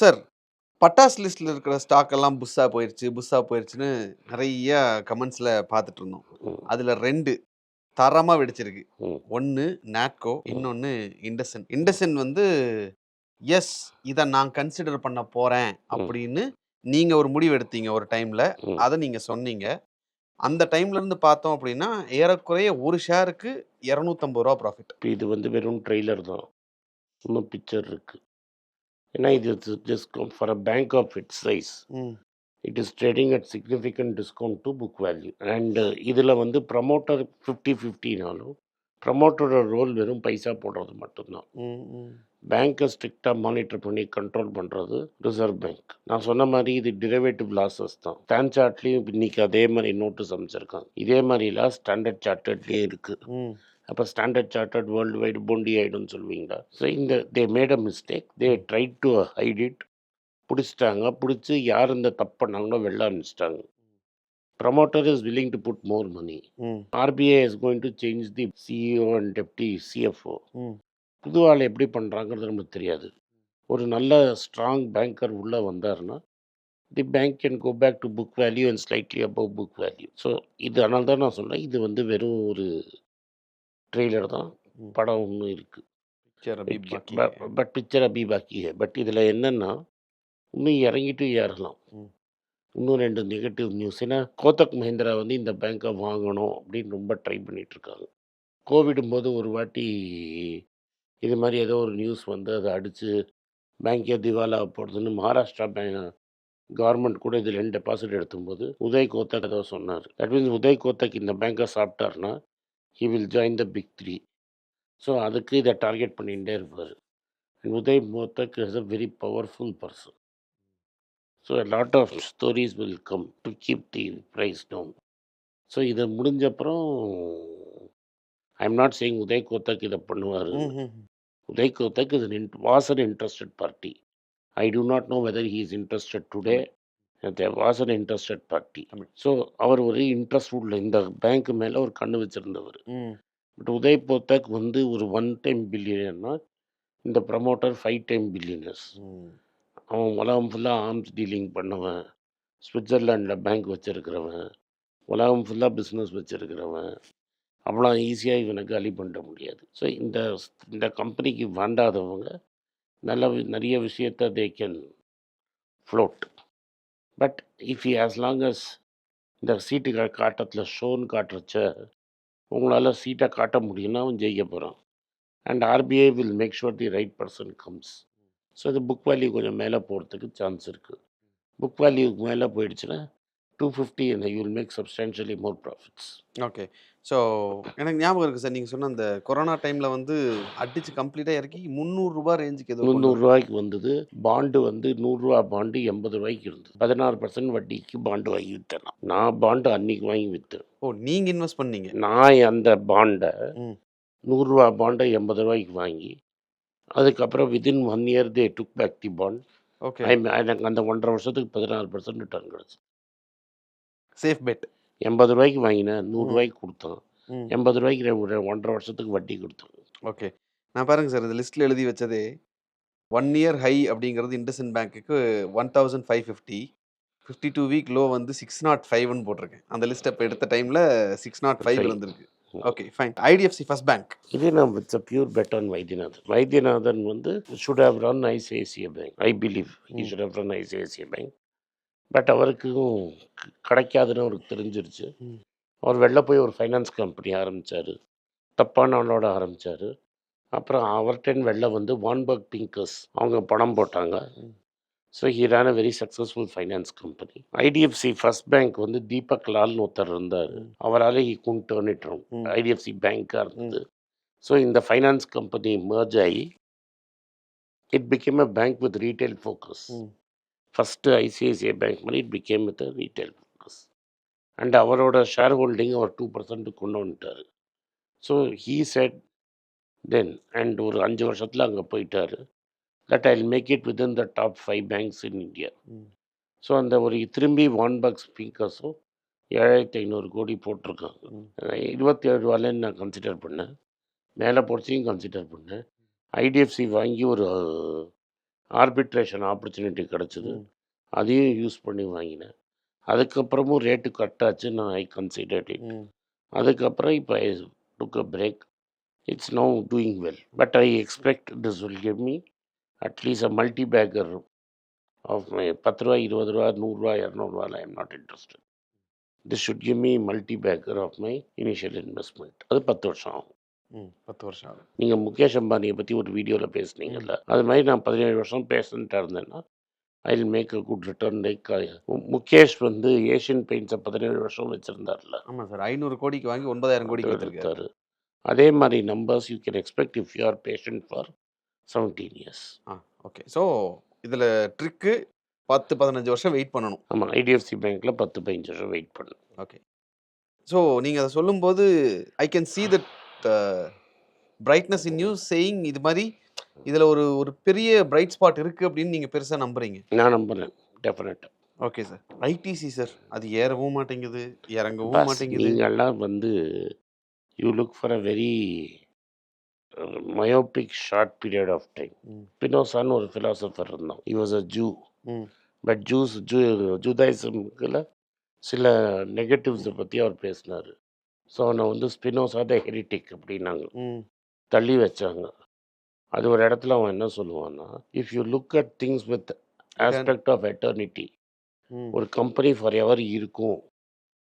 Sir பட்டாஸ் லிஸ்ட்ல இருக்கிற stock எல்லாம் புஷ்ஷா போயிருச்சு புஷ்ஷா போயிருச்சுன்னு நிறைய கமெண்ட்ஸ்ல பார்த்துட்டு இருந்தோம். அதுல ரெண்டு தரமா வெடிச்சிருக்கு. ம். ஒன்னு நாட்கோ இன்னொன்னு இண்டசன் இண்டசன் வந்து எஸ் இதை நான் கன்சிடர் பண்ண போறேன் அப்படின்னு நீங்க ஒரு முடிவு எடுத்தீங்க ஒரு டைம்ல. அதை நீங்க சொன்னீங்க. அந்த டைம்ல இருந்து பார்த்தோம் அப்படின்னா ஏறக்குறைய ஒரு ஷேருக்கு இரநூத்தம்பது ரூபா ப்ராஃபிட் இது வந்து வெறும் ட்ரெய்லர் தான். இன்னும் பிக்சர் இருக்கு. ஏன்னா இது just for a bank of it size it is trading at significant discount to book value and இதில் வந்து ப்ரமோட்டர் ஃபிஃப்டி ஃபிஃப்டினாலும் ப்ரமோட்டரோட ரோல் வெறும் பைசா போடுறது மட்டும்தான். பேங்க்கை ஸ்ட்ரிக்டாக மானிட்டர் பண்ணி கண்ட்ரோல் பண்ணுறது ரிசர்வ் பேங்க் நான் சொன்ன மாதிரி இது டிரைவேட்டிவ் லாசஸ் தான். ஸ்டாண்ட் சார்ட்லேயும் இன்னைக்கு அதே மாதிரி நோட்டீஸ் அமைச்சிருக்காங்க. இதே மாதிரிலாம் ஸ்டாண்டர்ட் சார்ட்டர்ட்லேயே இருக்குது அப்போ ஸ்டாண்டர்ட் சார்ட்டர்ட் வேர்ல்டு வைடு பொண்டி ஆகிடும்னு சொல்லுவீங்களா ஸோ இந்த they made a mistake they try to hide it பிடிச்சிட்டாங்க. பிடிச்சி யார் இந்த தப்பு பண்ணாங்களோ வெளில அனுப்பிச்சிட்டாங்க. Promoter is willing to put more money RBI is going to change the CEO and deputy CFO புது ஆள் எப்படி பண்ணுறாங்கிறது நமக்கு தெரியாது. ஒரு நல்ல ஸ்ட்ராங் பேங்கர் உள்ளே வந்தாருன்னா the bank can go back to book value and slightly above book value so இது அதனால தான் நான் சொன்னேன் இது வந்து வெறும் ஒரு ட்ரெய்லர் தான். படம் ஒன்றும் இருக்குது பட் பிக்சர் அபி பாக்கி பட் இதில் என்னென்னா இன்னும் இறங்கிட்டு ஏறலாம். இன்னும் ரெண்டு நெகட்டிவ் நியூஸ். ஏன்னா கோத்தக் மஹிந்திரா வந்து இந்த பேங்க்கை வாங்கணும் அப்படின்னு ரொம்ப ட்ரை பண்ணிட்டு இருக்காங்க. கோவிடும் போது ஒரு வாட்டி இது மாதிரி ஏதோ ஒரு நியூஸ் வந்து அதை அடித்து பேங்க்கே திவாலா போடுறதுன்னு மகாராஷ்டிரா பேங்க் கவர்மெண்ட் கூட இதில் ரெண்டு டெபாசிட் எடுத்தும்போது உதய் கோத்தக் ஏதோ சொன்னார். தட் மீன்ஸ் உதய் கோத்தக் இந்த பேங்க்கை சாப்பிட்டாருன்னா he will join the big three so அதுக்கு இதை டார்கெட் பண்ணிகிட்டே இருப்பார். And Uday Kotak is a very powerful person so a lot of stories will come to keep the price down so இது முடிஞ்ச அப்புறம் I am not saying Uday Kotak இதை பண்ணுவார். Uday Kotak is was an interested party I do not know whether he is interested today was an interested party. So அவர் ஒரு interest உள்ள இந்த bank மேலே ஒரு கண்ணு வச்சிருந்தவர். பட் உதய் கோத்தக் வந்து ஒரு ஒன் டைம் பில்லியனா இந்த ப்ரமோட்டர் ஃபைவ் டைம் பில்லியனர்ஸ் அவன் உலகம் ஃபுல்லாக ஆர்ம்ஸ் டீலிங் பண்ணவன். சுவிட்சர்லாண்டில் பேங்க் வச்சுருக்கிறவன். உலகம் ஃபுல்லாக பிஸ்னஸ் வச்சுருக்கிறவன். அவ்வளோ ஈஸியாக இவனை காலி பண்ண முடியாது. ஸோ இந்த இந்த கம்பெனிக்கு வேண்டாதவங்க நல்ல நிறைய விஷயத்த they can float but if you as long as இந்த சீட்டு கா காட்டத்தில் ஷோன்னு காட்டுறச்ச உங்களால் சீட்டை காட்ட முடியும்னா அவன் ஜெயிக்க போகிறான் and RBI will make sure the right person comes so இது புக் வேல்யூ கொஞ்சம் மேலே போகிறதுக்கு சான்ஸ் இருக்குது புக் வேல்யூக்கு மேலே போயிடுச்சுன்னா two fifty and you will make substantially more profits okay so எனக்கு ஞாபகம் இருக்குது சார். நீங்கள் சொன்ன அந்த கொரோனா டைமில் வந்து அடிச்சு கம்ப்ளீட்டாக இறக்கி முந்நூறுரூபா ரேஞ்சுக்கு வந்தாங்க. முந்நூறுரூவாய்க்கு வந்தது. பாண்டு வந்து நூறுரூவா பாண்டு எண்பது ரூபாய்க்கு இருந்தது. பதினாறு பர்சன்ட் வட்டிக்கு பாண்டு வாங்கி விற்றேன் நான். பாண்டு அன்னைக்கு வாங்கி விற்றேன் ஓ நீங்கள் இன்வெஸ்ட் பண்ணீங்க. நான் அந்த பாண்டை. நூறுரூவா பாண்டை எண்பது ரூபாய்க்கு வாங்கி அதுக்கப்புறம் within one year they took back the bond okay எனக்கு அந்த ஒன்றரை வருஷத்துக்கு பதினாறு பர்சன்ட் ரிட்டர்ன் கிடச்சி சேஃப் பெட் எண்பது ரூபாய்க்கு வாங்கினேன் நூறுரூவாய்க்கு கொடுத்தான் ம். எண்பது ரூபாய்க்கு ஒன்றரை வருஷத்துக்கு வட்டி கொடுத்தான் ஓகே. நான் பாருங்க சார் இந்த லிஸ்ட்டில் எழுதி வச்சதே ஒன் இயர் ஹை அப்படிங்கிறது இண்டஸ்இன் பேங்க்குக்கு one thousand five fifty fifty two week low வந்து சிக்ஸ் நாட் ஃபைவ்னு போட்டிருக்கேன். அந்த லிஸ்ட் இப்போ எடுத்த டைமில் சிக்ஸ் நாட் ஃபைவ். இருந்திருக்கு. Okay fine IDFC first bank இதே நான் it's a pure bet on Vaidyanathan Vaidyanathan வந்து should have run ICICI bank I believe hmm. Should have run ICICI bank but அவருக்கும் கிடைக்காதுன்னு அவருக்கு தெரிஞ்சிருச்சு. அவர் வெளில போய் ஒரு ஃபைனான்ஸ் கம்பெனி ஆரம்பித்தார் தப்பான ஆளோட ஆரம்பித்தார் அப்புறம் அவர்கிட்ட வெளில வந்து வான்பர்க் பிங்கர்ஸ் அவங்க பணம் போட்டாங்க. So he ran a very successful finance company IDFC first bank வந்து தீபக் லால்னு ஒருத்தர் இருந்தார். அவரால் he could turn it round hmm. IDFC பேங்காக இருந்தது ஸோ இந்த ஃபைனான்ஸ் கம்பெனி merge ஆகி it became a bank with retail focus. First ICICI bank மாதிரி it became with retail focus and அவரோட ஷேர் ஹோல்டிங் அவர் டூ பர்சன்ட் கொண்டு வந்துட்டார். So he set then and ஒரு அஞ்சு வருஷத்தில் அங்கே போயிட்டார். That I make it within the top five banks in India. So அந்த ஒரு திரும்பி ஒன் பாக்ஸ் ஸ்பீக்கர்ஸும் ஏழாயிரத்தி ஐநூறு கோடி போட்டிருக்காங்க. இருபத்தி ஏழு ரூபாலேன்னு நான் கன்சிடர் பண்ணேன். மேலே போடுச்சியும் கன்சிடர் பண்ணேன். ஐடிஎஃப்சி வாங்கி ஒரு ஆர்பிட்ரேஷன் ஆப்பர்ச்சுனிட்டி கிடச்சிது. அதையும் யூஸ் பண்ணி வாங்கினேன். அதுக்கப்புறமும் ரேட்டு கட் ஆச்சு நான் ஐ கன்சிடர்ட் இட். அதுக்கப்புறம் இப்போ I took a break it's no doing well but I expect this will give me at least a multibagger of my பத்து ரூபா இருபது ரூபா நூறுரூவா இரநூறுவால I am not interested this should give me multibagger of my initial investment அது பத்து வருஷம் ஆகும். ம். 10 வருஷம். நீங்கள் முகேஷ் அம்பானியை பற்றி ஒரு வீடியோவில் பேசுனீங்கல்ல அது மாதிரி நான் பதினேழு வருஷம் பேசுன்ட்டா இருந்தேன்னா I will make a good return like Mukesh வந்து ஏஷியன் பெயிண்ட்ஸை பதினேழு வருஷம் வச்சுருந்தார்ல ஆமா சார். 500 கோடிக்கு வாங்கி 9000 கோடிக்கு. வித்தாரு அதே மாதிரி numbers you can expect if you are patient for seventeen years ah okay. So இதுல ட்ரிக்கு 10, 15 வருஷம் வெயிட் பண்ணணும். ஆமாம் ஐடிஎஃப்சி பேங்க்கில் பத்து பதினஞ்சு வருஷம் வெயிட் பண்ணு ஓகே. ஸோ நீங்க அத சொல்லும்போது I can see that brightness in you saying இது மாரி இதுல ஒரு ஒரு பெரிய பிரைட் ஸ்பாட் இருக்கு அப்படின்னு நீங்க பெருசா நம்புறீங்க. நான் நம்புறேன் டெஃபினட்டாக ஓகே சார். ITC sir. அது ஏறவும் மாட்டேங்குது, இறங்கவும் மாட்டேங்குது. நீங்கள்லாம் வந்து you look for a very myopic short period of time. பினோசான்னு ஒரு ஃபிலாசபர் இருந்தான் he was a Jew. But Jews Jew ஜூதாயிசம்ல சில நெகட்டிவ்ஸை பற்றி அவர் பேசினார் ஸோ அவனை வந்து ஸ்பினோசா த ஹெரிட்டிக் அப்படின்னாங்க. தள்ளி வச்சாங்க. அது ஒரு இடத்துல அவன் என்ன சொல்லுவான்னா if you look at things with aspect of eternity. ஒரு கம்பெனி ஃபார் எவர் இருக்கும்.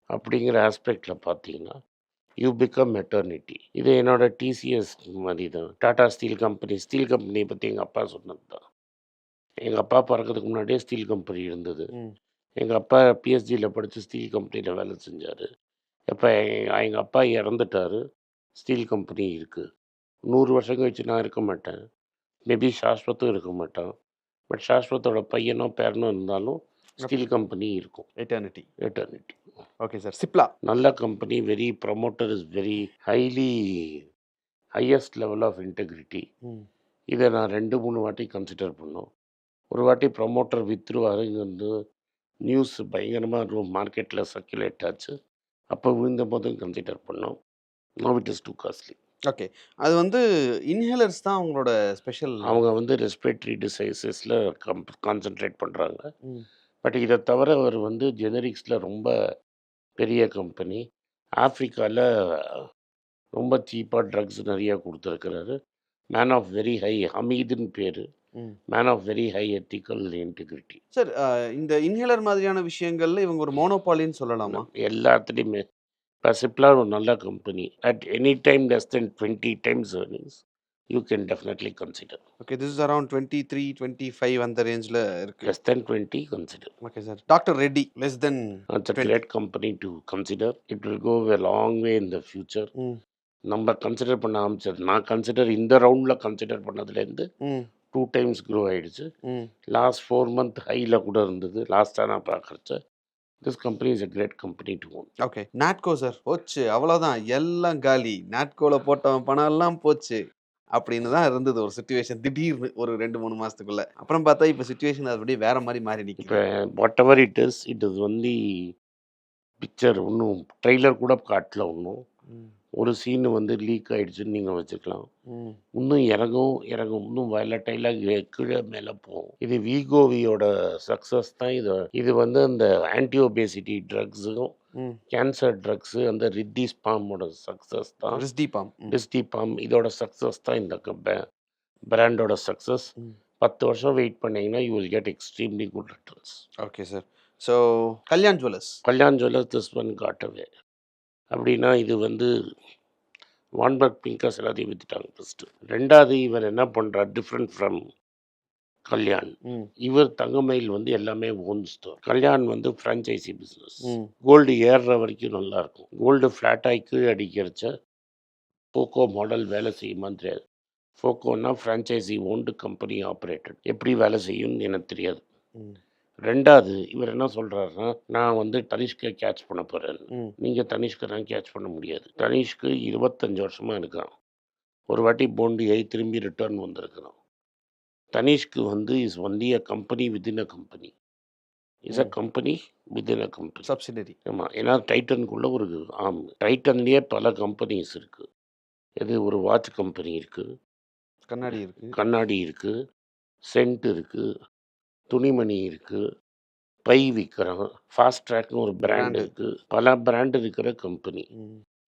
அப்படிங்கிற ஆஸ்பெக்டில் பார்த்தீங்கன்னா யூ பிகம் எட்டர்னிட்டி இது என்னோட டிசிஎஸ் மாதிரி தான் டாடா ஸ்டீல் கம்பெனி ஸ்டீல் கம்பெனியை பற்றி எங்கள் அப்பா சொன்னது தான். எங்கள் அப்பா பிறக்கிறதுக்கு முன்னாடியே ஸ்டீல் கம்பெனி இருந்தது. எங்கள் அப்பா பிஎஸ்டியில் படித்து ஸ்டீல் கம்பெனியில் வேலை செஞ்சார். இப்போ எங்கள் அப்பா இறந்துட்டார் ஸ்டீல் கம்பெனி இருக்குது நூறு வருஷம் கழிச்சு நான் இருக்க மாட்டேன். மேபி சாஸ்வத்தும் இருக்க மாட்டான். பட் சாஸ்வத்தோட பையனோ பேரனோ இருந்தாலும் ஸ்டீல் கம்பெனி இருக்கும். Eternity. Eternity okay sir. Cipla. நல்ல company very promoter is very highly highest level of integrity. இதை நான் ரெண்டு மூணு வாட்டி கன்சிடர் பண்ணோம். ஒரு வாட்டி ப்ரமோட்டர் விற்றுருவாரு இங்கே வந்து நியூஸ் பயங்கரமாக மார்க்கெட்டில் சர்க்குலேட் ஆச்சு. அப்போ விழுந்த போதும் கன்சிடர் பண்ணோம் no it is too costly okay. அது வந்து இன்ஹேலர்ஸ் தான் அவங்களோட ஸ்பெஷல். அவங்க வந்து ரெஸ்பிரேட்டரி டிசைசஸில் கம் கான்சென்ட்ரேட் பண்ணுறாங்க. பட் இதை தவிர அவர் வந்து ஜெனரிக்ஸில் ரொம்ப பெரிய கம்பெனி ஆஃப்ரிக்காவில் ரொம்ப சீப்பாக ட்ரக்ஸ் நிறையா கொடுத்துருக்கிறாரு மேன் ஆஃப் வெரி ஹை ஹமீதுன்னு பேர். Man of very high ethical integrity sir uh இந்த இன்ஹேலர் மாதிரியான விஷயங்கள்ல இவங்க ஒரு மோனோபாலின்னு சொல்லலாமா? எல்லாத்துலேயுமே இப்போ சிப்லா ஒரு நல்ல company at any time less than twenty times earnings you can definitely consider okay. This is around 23, 25 அந்த ரேஞ்ச்ல இருக்கு. Less than twenty consider okay sir. Doctor Reddy less than 20. great company to consider. It will go a long way in the future. ம். நம்ம consider பண்ண ஆரம்பிச்சது நான் consider இந்த ரவுண்டில் கன்சிடர் பண்ணதுலேருந்து. டூ டைம்ஸ் க்ரோ ஆயிடுச்சு ம். லாஸ்ட் ஃபோர் மந்த் ஹையில் கூட இருந்தது லாஸ்ட்டாக நான் பார்க்குறச்ச this company is a great company to own okay. Natco sir. போச்சு. அவ்வளோதான். எல்லாம் காலி. நாட்கோல போட்டவன் பணம் எல்லாம் போச்சு. அப்படின்னு தான் இருந்தது ஒரு சிச்சுவேஷன் திடீர்னு ஒரு 2, 3 மாசத்துக்குள்ள. அப்புறம் பார்த்தா இப்ப சிச்சுவேஷன் அப்படியே வேற மாரி மாறி நிக்குது. இப்போ whatever it is it is only picture ஒன்றும் ட்ரெய்லர் கூட காட்டல ஒன்றும். ஒரு சீனு வந்து லீக் ஆயிடுச்சுன்னு நீங்கள் வச்சுக்கலாம். இன்னும் இறங்கும் இறங்கும் இன்னும் வயலட்டைலாக கீழே மேலே போகும் இது வீகோவியோட சக்ஸஸ் தான் இது இது வந்து அந்த ஆன்டி ஒபேசிட்டி ட்ரக்ஸும். கேன்சர் ட்ரக்ஸு அந்த ரித்தி ஸ்பாமோட சக்ஸஸ் தான் ரிஸ்டிபாம். ம். டிஸ்டி பாம் இதோட சக்ஸஸ் தான் இந்த பிராண்டோட சக்ஸஸ். பத்து வருஷம் வெயிட் பண்ணீங்கன்னா you will get extremely good returns okay sir. So Kalyan jewellers. Kalyan jewellers this one காட்டவே அப்படின்னா இது வந்து வான்பர்க் பிங்கர்ஸ் எல்லாத்தையும் வித்துட்டாங்க ஃபஸ்ட்டு ரெண்டாவது இவர் என்ன பண்ணுறார் டிஃப்ரெண்ட் ஃப்ரம் கல்யாண். இவர் தங்கமயில் வந்து எல்லாமே ஓன் ஸ்டோர் கல்யாண் வந்து ஃப்ரான்ச்சைசி பிஸ்னஸ். கோல்டு ஏறுற வரைக்கும் நல்லா இருக்கும். கோல்டு ஃப்ளாட்டாகி கீழே அடிக்கிறச்ச போக்கோ மாடல் வேலை செய்யுமான்னு தெரியாது ஃபோக்கோன்னா ஃப்ரான்ச்சைசி ஓன்டு கம்பெனி ஆப்ரேட்டட் எப்படி வேலை செய்யும்னு எனக்கு தெரியாது. ரெண்டாவது இவர் என்ன சொல்கிறாருன்னா நான் வந்து தனிஷ்கை கேட்ச் பண்ண போகிறேன். நீங்கள் தனிஷ்கை தான் கேட்ச் பண்ண முடியாது. தனிஷ்க்கு இருபத்தஞ்சு வருஷமாக இருக்கான் ஒரு வாட்டி போண்டி ஆகி திரும்பி ரிட்டர்ன் வந்திருக்கிறான். தனிஷ்க்கு வந்து is only a company within a company is a. Company within a company subsidiary. ஆமாம் ஏன்னா டைட்டனுக்குள்ள ஒரு ஆம் டைட்டன்லேயே பல கம்பெனிஸ் இருக்குது இது ஒரு வாட்ச் கம்பெனி இருக்குது கண்ணாடி இருக்கு. கண்ணாடி இருக்குது சென்ட் இருக்குது துணிமணி இருக்குது பை விற்கிறோம் ஃபாஸ்ட் ட்ராக்னு ஒரு பிராண்ட் இருக்குது பல பிராண்ட் இருக்கிற கம்பெனி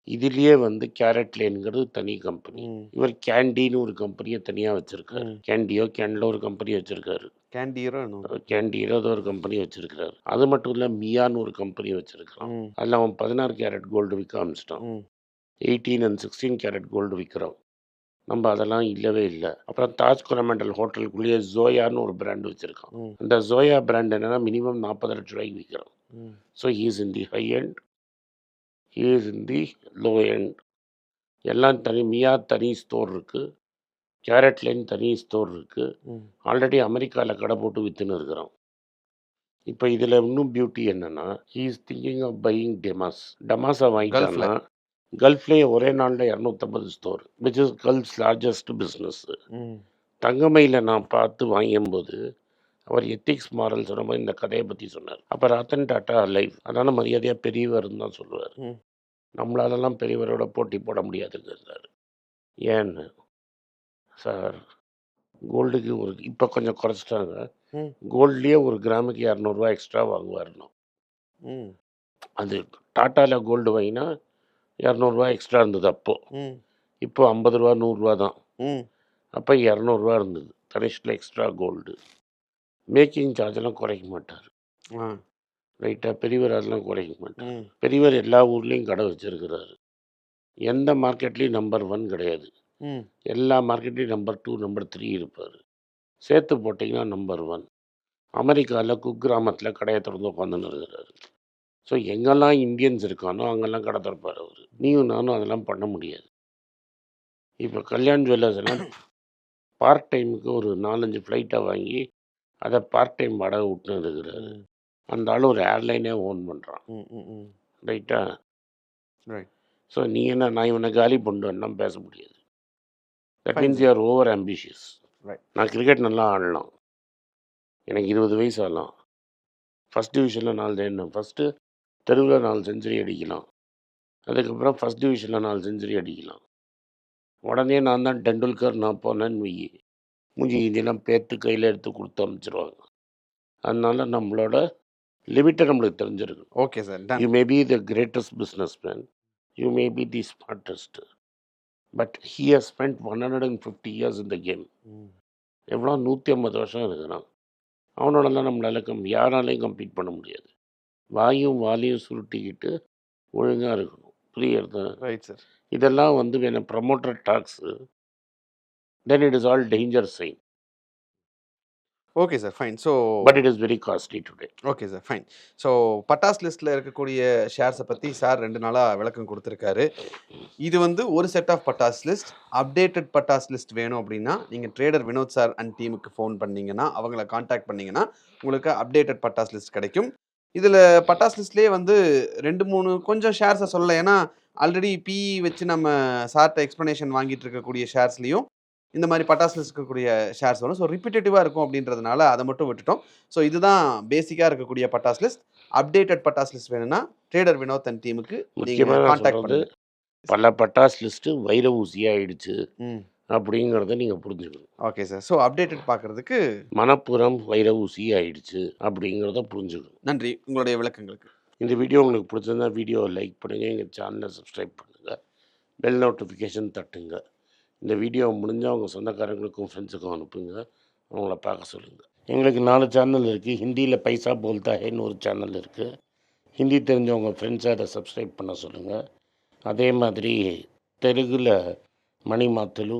இதுலேயே வந்து கேரட் லேனுங்கிறது தனி கம்பெனி இவர் கேண்டின்னு ஒரு கம்பெனியை தனியாக வச்சுருக்காரு. கேண்டியோ கேண்டில் ஒரு கம்பெனி வச்சுருக்காரு. கேண்டீரோ ஏதோ ஒரு கம்பெனி வச்சுருக்காரு அது மட்டும் இல்லை மியான்னு ஒரு கம்பெனி வச்சுருக்கான் ம். அதில் அவன் பதினாறு கேரட் கோல்டு விற்க ஆரம்பிச்சிட்டான். Eighteen and sixteen carat gold விற்கிறோம் நம்ம அதெல்லாம் இல்லவே இல்லை. அப்புறம் தாஜ் கொரமெண்டல் ஹோட்டலுக்குள்ளேயே ஜோயான்னு ஒரு பிராண்ட் வச்சுருக்கான். ம். அந்த ஜோயா பிராண்ட் என்னன்னா மினிமம் நாற்பது லட்ச ரூபாய்க்கு விற்கிறோம் so he's in the high end he's in the low end எல்லாம் தனி மியா தனி ஸ்டோர் இருக்குது கேரட் லைன் தனி ஸ்டோர் இருக்குது ஆல்ரெடி அமெரிக்காவில் கடை போட்டு விற்றுன்னு இருக்கிறோம். இப்போ இதில் இன்னும் பியூட்டி என்னென்னா he is thinking of buying Damas டெமாஸை வாங்கிட்டான்னா கல்ஃப்லேயே ஒரே நாளில் இரநூத்தம்பது store which is Gulf's largest business hmm. Thangamayil நான் பார்த்து வாங்கும்போது அவர் எத்திக்ஸ் மாரல் சொன்ன மாதிரி இந்த கதையை பற்றி சொன்னார். அப்போ ரத்தன் டாட்டா லைஃப் அதனால் மரியாதையாக பெரியவர்னு தான் சொல்லுவார். நம்மளாலலாம் பெரியவரோட போட்டி போட முடியாதுங்கிறார் ஏன்னு சார் கோல்டுக்கு ஒரு இப்போ கொஞ்சம் குறைச்சிட்டாங்க. கோல்ட்லேயே ஒரு கிராமுக்கு இரநூறுவா எக்ஸ்ட்ரா வாங்குவாருன்னு. ம். அது டாட்டாவில் கோல்டு வாங்கினா இரநூறுவா எக்ஸ்ட்ரா இருந்தது அப்போது இப்போ ஐம்பது ரூபா நூறுரூவா தான். அப்போ இரநூறுவா இருந்தது. தனிஷ்டில் எக்ஸ்ட்ரா கோல்டு மேக்கிங் சார்ஜெல்லாம் குறைக்க மாட்டார். ரைட்டாக பெரியவர் அதெல்லாம் குறைக்க மாட்டார். பெரியவர் எல்லா ஊர்லேயும் கடை வச்சுருக்கிறாரு. எந்த மார்க்கெட்லேயும் நம்பர் ஒன் கிடையாது. எல்லா மார்க்கெட்லேயும் நம்பர் டூ நம்பர் த்ரீ இருப்பார். சேர்த்து போட்டிங்கன்னா நம்பர் ஒன் அமெரிக்காவில் குக்கிராமத்தில் கடையை திறந்து உட்காந்துன்னு இருக்கிறாரு. ஸோ எங்கெல்லாம் இந்தியன்ஸ் இருக்கானோ அங்கெல்லாம் கடை திறப்பார் அவர். நீயும் நானும் அதெல்லாம் பண்ண முடியாது. இப்போ கல்யாண் ஜுவல்லர்ஸ் எல்லாம் பார்ட் டைமுக்கு ஒரு நாலஞ்சு ஃப்ளைட்டை வாங்கி அதை பார்ட் டைம் வாடகை விட்டுன்னு இருக்கிறாரு. அந்த ஆள் ஒரு ஏர்லைனே ஓன் பண்ணுறான் ரைட்டா ரைட் ஸோ நீ என்ன நான் இவனை காலி பண்ணுவேன்னா பேச முடியாது. That means you are over ambitious நான் கிரிக்கெட் நல்லா ஆடலாம். எனக்கு இருபது வயசு ஆகலாம். ஃபஸ்ட் டிவிஷனில் நாலு ஃபஸ்ட்டு தெருவில் நாலு செஞ்சுரி அடிக்கலாம். அதுக்கப்புறம் ஃபஸ்ட் டிவிஷனில் நாலு செஞ்சுரி அடிக்கலாம். உடனே நான் தான் டெண்டுல்கர் நான் போனேன்னு வை. மூஞ்சி இதெல்லாம் பேத்து கையில் எடுத்து கொடுத்து அனுப்பிச்சிருவாங்க. அதனால நம்மளோட லிமிட்டை நம்மளுக்கு தெரிஞ்சிருக்கணும் okay sir you may be the greatest business man you may be the smartest but he has spend one hundred and fifty years இந்த கேம் எவ்வளோ? நூற்றி ஐம்பது வருஷம் இருக்கிறான். அவனோடலாம் நம்மளால கம் யாராலையும் கம்ப்ளீட் பண்ண முடியாது. வாயும் வாலையும் சுருட்டிக்கிட்டு ஒழுங்காக இருக்கணும். புரியுறது. ரைட் சார் இதெல்லாம் வந்து வேணும் promoter talks then it is all danger sign okay sir fine so but it is very costly today okay sir fine so பட்டாஸ் லிஸ்ட்டில் இருக்கக்கூடிய ஷேர்ஸை பற்றி சார் ரெண்டு நாளாக விளக்கம் கொடுத்துருக்காரு. இது வந்து ஒரு செட் ஆஃப் பட்டாஸ் லிஸ்ட் அப்டேட்டட் பட்டாஸ் லிஸ்ட் வேணும் அப்படின்னா நீங்கள் ட்ரேடர் வினோத் சார் அண்ட் டீமுக்கு ஃபோன் பண்ணீங்கன்னா அவங்கள காண்டாக்ட் பண்ணீங்கன்னா உங்களுக்கு அப்டேட்டட் பட்டாஸ் லிஸ்ட் கிடைக்கும். இதில் பட்டாஸ் லிஸ்ட்லேயே வந்து ரெண்டு மூணு கொஞ்சம் ஷேர்ஸை சொல்ல ஏன்னா ஆல்ரெடி பிஇ வச்சு நம்ம சார்ட்ட எக்ஸ்ப்ளனேஷன் வாங்கிட்டு இருக்கக்கூடிய ஷேர்ஸ்லையும் இந்த மாதிரி பட்டாஸ் லிஸ்ட் இருக்கக்கூடிய ஷேர்ஸ் வரும். ஸோ ரிப்பீட்டேட்டிவாக இருக்கும் அப்படின்றதுனால அதை மட்டும் விட்டுட்டோம். ஸோ இதுதான் பேசிக்காக இருக்கக்கூடிய பட்டாஸ் லிஸ்ட். அப்டேட்டட் பட்டாஸ் லிஸ்ட் வேணும்னா ட்ரேடர் வினோத் அண்ட் டீமுக்கு நீங்கள் சொல்கிறது பண்ணுங்க. பல பட்டாஸ் லிஸ்ட்டு வைர ஊசியாகிடுச்சு ம். அப்படிங்கிறத நீங்கள் புரிஞ்சுக்கணும். ஓகே சார் ஸோ அப்டேட்டட் பார்க்குறதுக்கு மணப்புறம் வைர ஊசி ஆயிடுச்சு அப்படிங்கிறத புரிஞ்சுக்கணும். நன்றி. உங்களுடைய விளக்கங்களுக்கு. இந்த வீடியோ உங்களுக்கு பிடிச்சிருந்தா வீடியோவை லைக் பண்ணுங்கள் எங்கள் சேனலை சப்ஸ்கிரைப் பண்ணுங்கள் பெல் நோட்டிஃபிகேஷன் தட்டுங்க. இந்த வீடியோ முடிஞ்சால் உங்கள் சொந்தக்காரங்களுக்கும் ஃப்ரெண்ட்ஸுக்கும் அனுப்புங்க. அவங்கள பார்க்க சொல்லுங்கள் எங்களுக்கு நாலு சேனல் இருக்குது ஹிந்தியில் பைசா போல்தா ஹேன்னு ஒரு சேனல் இருக்குது ஹிந்தி தெரிஞ்சவங்க ஃப்ரெண்ட்ஸை அதை சப்ஸ்கிரைப் பண்ண சொல்லுங்கள் அதே மாதிரி தெலுங்கில் மணி மாத்துலு